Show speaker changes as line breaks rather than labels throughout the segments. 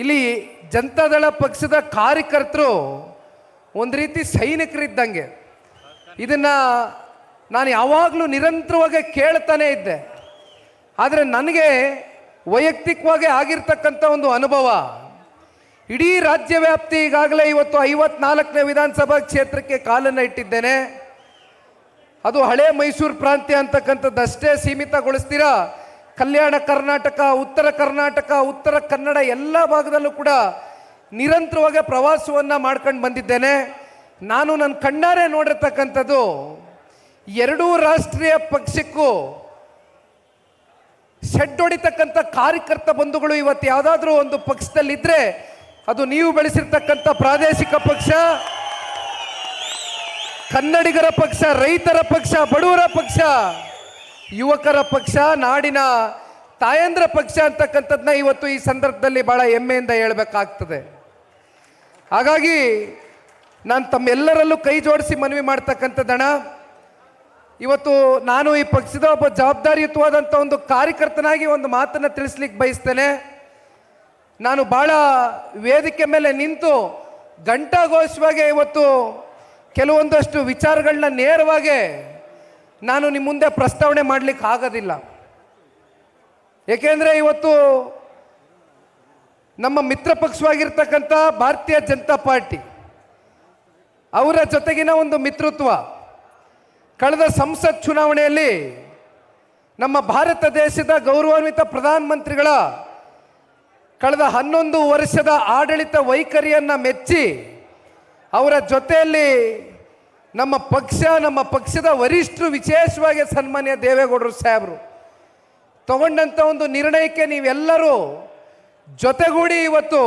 ಇಲ್ಲಿ ಜನತಾದಳ ಪಕ್ಷದ ಕಾರ್ಯಕರ್ತರು ಒಂದು ರೀತಿ ಸೈನಿಕರಿದ್ದಂಗೆ. ಇದನ್ನ ನಾನು ಯಾವಾಗಲೂ ನಿರಂತರವಾಗಿ ಕೇಳ್ತಾನೆ ಇದ್ದೆ. ಆದರೆ ನನಗೆ ವೈಯಕ್ತಿಕವಾಗಿ ಆಗಿರ್ತಕ್ಕಂಥ ಒಂದು ಅನುಭವ, ಇಡೀ ರಾಜ್ಯ ವ್ಯಾಪ್ತಿ ಈಗಾಗಲೇ ಇವತ್ತು ಐವತ್ನಾಲ್ಕನೇ ವಿಧಾನಸಭಾ ಕ್ಷೇತ್ರಕ್ಕೆ ಕಾಲನ್ನು ಇಟ್ಟಿದ್ದೇನೆ. ಅದು ಹಳೆ ಮೈಸೂರು ಪ್ರಾಂತ್ಯ ಅಂತಕ್ಕಂಥದ್ದಷ್ಟೇ ಸೀಮಿತಗೊಳಿಸ್ತೀರಾ? ಕಲ್ಯಾಣ ಕರ್ನಾಟಕ, ಉತ್ತರ ಕರ್ನಾಟಕ, ಉತ್ತರ ಕನ್ನಡ ಎಲ್ಲ ಭಾಗದಲ್ಲೂ ಕೂಡ ನಿರಂತರವಾಗಿ ಪ್ರವಾಸವನ್ನು ಮಾಡ್ಕೊಂಡು ಬಂದಿದ್ದೇನೆ. ನಾನು ನನ್ನ ಕಣ್ಣಾರೆ ನೋಡಿರ್ತಕ್ಕಂಥದ್ದು ಎರಡೂ ರಾಷ್ಟ್ರೀಯ ಪಕ್ಷಕ್ಕೂ ಸೆಡ್ ಹೊಡಿತಕ್ಕಂಥ ಕಾರ್ಯಕರ್ತ ಬಂಧುಗಳು ಇವತ್ತು ಯಾವುದಾದ್ರೂ ಒಂದು ಪಕ್ಷದಲ್ಲಿದ್ದರೆ ಅದು ನೀವು ಬೆಳೆಸಿರ್ತಕ್ಕಂಥ ಪ್ರಾದೇಶಿಕ ಪಕ್ಷ, ಕನ್ನಡಿಗರ ಪಕ್ಷ, ರೈತರ ಪಕ್ಷ, ಬಡವರ ಪಕ್ಷ. ಯುವಕರ ಪಕ್ಷ, ನಾಡಿನ ತಾಯಂದ್ರ ಪಕ್ಷ ಅಂತಕ್ಕಂಥದ್ದನ್ನ ಇವತ್ತು ಈ ಸಂದರ್ಭದಲ್ಲಿ ಬಹಳ ಹೆಮ್ಮೆಯಿಂದ ಹೇಳಬೇಕಾಗ್ತದೆ. ಹಾಗಾಗಿ ನಾನು ತಮ್ಮೆಲ್ಲರಲ್ಲೂ ಕೈ ಜೋಡಿಸಿ ಮನವಿ ಮಾಡ್ತಕ್ಕಂಥದ್ದಣ ಇವತ್ತು ನಾನು ಈ ಪಕ್ಷದ ಒಬ್ಬ ಜವಾಬ್ದಾರಿಯುತವಾದಂಥ ಒಂದು ಕಾರ್ಯಕರ್ತನಾಗಿ ಒಂದು ಮಾತನ್ನು ತಿಳಿಸ್ಲಿಕ್ಕೆ ಬಯಸ್ತೇನೆ. ನಾನು ಭಾಳ ವೇದಿಕೆ ಮೇಲೆ ನಿಂತು ಗಂಟಾಘೋಷವಾಗಿ ಇವತ್ತು ಕೆಲವೊಂದಷ್ಟು ವಿಚಾರಗಳನ್ನ ನೇರವಾಗಿ ನಾನು ನಿಮ್ಮ ಮುಂದೆ ಪ್ರಸ್ತಾವನೆ ಮಾಡಲಿಕ್ಕೆ ಆಗೋದಿಲ್ಲ. ಏಕೆಂದರೆ ಇವತ್ತು ನಮ್ಮ ಮಿತ್ರ ಪಕ್ಷವಾಗಿರ್ತಕ್ಕಂಥ ಭಾರತೀಯ ಜನತಾ ಪಾರ್ಟಿ ಅವರ ಜೊತೆಗಿನ ಒಂದು ಮಿತ್ರತ್ವ ಕಳೆದ ಸಂಸತ್ ಚುನಾವಣೆಯಲ್ಲಿ ನಮ್ಮ ಭಾರತ ದೇಶದ ಗೌರವಾನ್ವಿತ ಪ್ರಧಾನಮಂತ್ರಿಗಳ ಕಳೆದ ಹನ್ನೊಂದು ವರ್ಷದ ಆಡಳಿತ ವೈಖರಿಯನ್ನು ಮೆಚ್ಚಿ ಅವರ ಜೊತೆಯಲ್ಲಿ ನಮ್ಮ ಪಕ್ಷ, ನಮ್ಮ ಪಕ್ಷದ ವರಿಷ್ಠರು ವಿಶೇಷವಾಗಿ ಸನ್ಮಾನ್ಯ ದೇವೇಗೌಡರು ಸಾಹೇಬರು ತಗೊಂಡಂಥ ಒಂದು ನಿರ್ಣಯಕ್ಕೆ ನೀವೆಲ್ಲರೂ ಜೊತೆಗೂಡಿ ಇವತ್ತು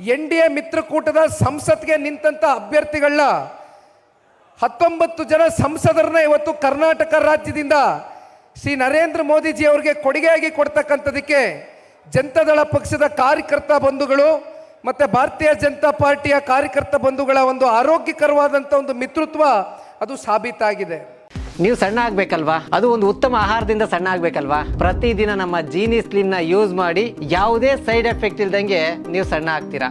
ಎನ್ ಡಿ ಎ ಮಿತ್ರಕೂಟದ ಸಂಸತ್ಗೆ ನಿಂತಂಥ ಅಭ್ಯರ್ಥಿಗಳನ್ನ ಹತ್ತೊಂಬತ್ತು ಜನ ಸಂಸದರನ್ನ ಇವತ್ತು ಕರ್ನಾಟಕ ರಾಜ್ಯದಿಂದ ಶ್ರೀ ನರೇಂದ್ರ ಮೋದಿಜಿ ಅವರಿಗೆ ಕೊಡುಗೆಯಾಗಿ ಕೊಡ್ತಕ್ಕಂಥದಕ್ಕೆ ಜನತಾದಳ ಪಕ್ಷದ ಕಾರ್ಯಕರ್ತ ಬಂಧುಗಳು ಮತ್ತು ಭಾರತೀಯ ಜನತಾ ಪಾರ್ಟಿಯ ಕಾರ್ಯಕರ್ತ ಬಂಧುಗಳ ಒಂದು ಆರೋಗ್ಯಕರವಾದಂಥ ಒಂದು ಮಿತೃತ್ವ ಅದು ಸಾಬೀತಾಗಿದೆ.
ನೀವು ಸಣ್ಣ ಆಗ್ಬೇಕಲ್ವಾ? ಅದು ಒಂದು ಉತ್ತಮ ಆಹಾರದಿಂದ ಸಣ್ಣ ಆಗ್ಬೇಕಲ್ವಾ? ಪ್ರತಿದಿನ ನಮ್ಮ ಜೀನಿ ನ ಯೂಸ್ ಮಾಡಿ ಯಾವುದೇ ಸೈಡ್ ಎಫೆಕ್ಟ್ ಇಲ್ದಂಗೆ ನೀವು ಸಣ್ಣ ಆಗ್ತೀರಾ?